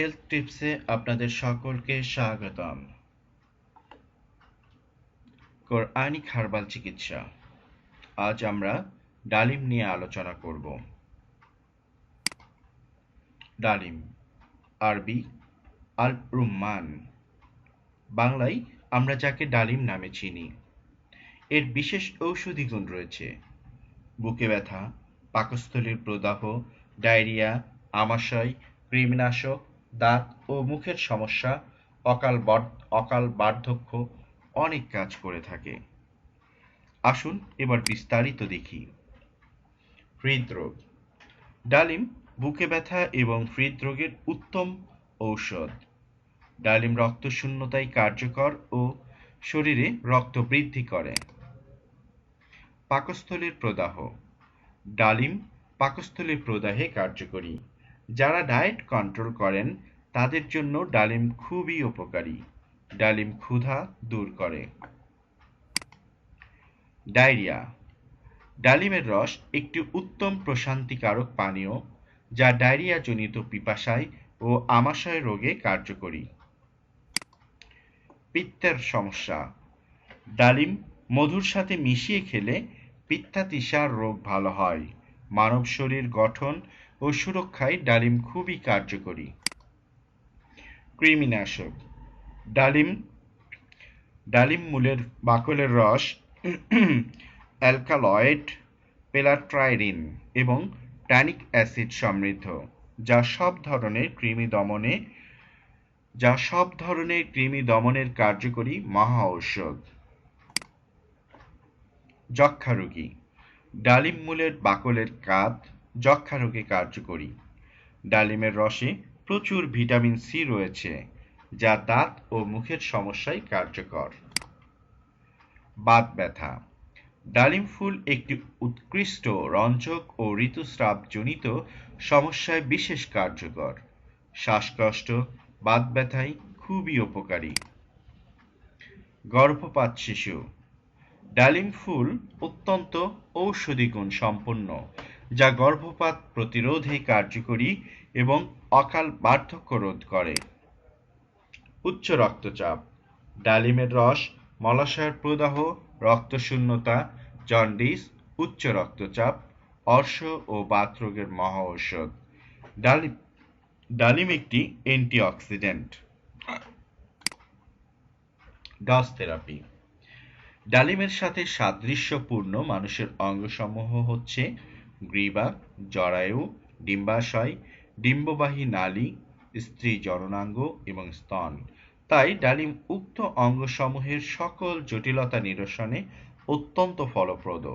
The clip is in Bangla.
হেলথ টিপসে আপনাদের সকলকে স্বাগতম। কোরআনিক হার্বাল চিকিৎসা। আজ আমরা ডালিম নিয়ে আলোচনা করব। ডালিম, আরবি আল রুম্মান বাংলায় আমরা যাকে ডালিম নামে চিনি। এর বিশেষ ঔষধি গুণ রয়েছে। বুকে ব্যথা, পাকস্থলীর প্রদাহ, ডায়রিয়া, আমাশয়, কৃমিনাশক দাঁত ও মুখের সমস্যা, অকাল অকাল বার্ধক্য অনেক কাজ করে থাকে। আসুন এবার বিস্তারিত দেখি। হৃদরোগ। ডালিম, বুকে ব্যথা এবং হৃদরোগের উত্তম ঔষধ। ডালিম রক্ত শূন্যতায় কার্যকর ও শরীরে রক্ত বৃদ্ধি করে। পাকস্থলীর প্রদাহ। ডালিম পাকস্থলীর প্রদাহে কার্যকরী। যারা ডায়েট কন্ট্রোল করেন, তাদের জন্য ডালিম খুবই উপকারী। ডালিম ক্ষুধা দূর করে। ডায়রিয়া। ডালিমের রস একটি উত্তম প্রশান্তিকারক পানীয় যা ডায়রিয়া জনিত পিপাসায় ও আমাশয় রোগে কার্যকরী। পিত্তের সমস্যা। ডালিম মধুর সাথে মিশিয়ে খেলে পিত্তাতিসার রোগ ভালো হয়। মানব শরীর গঠন ও সুরক্ষায় ডালিম খুবই কার্যকরী। কৃমিনাশক। ডালিম ডালিম মূলের বাকলের রস, অ্যালকালয়েড, পেলাট্রাইরিন এবং ট্যানিক অ্যাসিড সমৃদ্ধ, যা সব ধরনের কৃমি দমনে, যা সব ধরনের কৃমি দমনের কার্যকরী মহা ঔষধ। যক্ষা রোগী। ডালিম মূলের বাকলের কাত যক্ষা রোগে কার্যকরী। ডালিমের রসে প্রচুর ভিটামিন সি রয়েছে, যা দাঁত ও মুখের সমস্যায় কার্যকর। বাত ব্যথা। ডালিম ফুল একটি উৎকৃষ্ট রঞ্জক ও ঋতুস্রাবজনিত সমস্যায় বিশেষ কার্যকর। শ্বাসকষ্ট, বাত ব্যথায় খুবই উপকারী। গর্ভপাত শিশু। ডালিম ফুল অত্যন্ত ঔষধি গুণ সম্পন্ন। যা গর্ভপাত প্রতিরোধে কার্যকরী এবং অকাল বার্ধক্য রোধ করে। উচ্চ রক্তচাপ, ডালিমের রস মলাশয়ের প্রদাহ, রক্তশূন্যতা, জন্ডিস, উচ্চ রক্তচাপ, অর্শ ও বাত রোগের মহা ঔষধ। ডালিম ডালিম একটি অ্যান্টিঅক্সিডেন্ট। DOS therapy. ডালিমের সাথে সাদৃশ্যপূর্ণ মানুষের অঙ্গসমূহ হচ্ছে গ্রীবা, জরায়ু, ডিম্বাশয়, ডিম্ববাহী নালী, স্ত্রী জননাঙ্গ এবং স্তন। তাই ডালিম উক্ত অঙ্গসমূহের সকল জটিলতা নিরসনে অত্যন্ত ফলপ্রদ।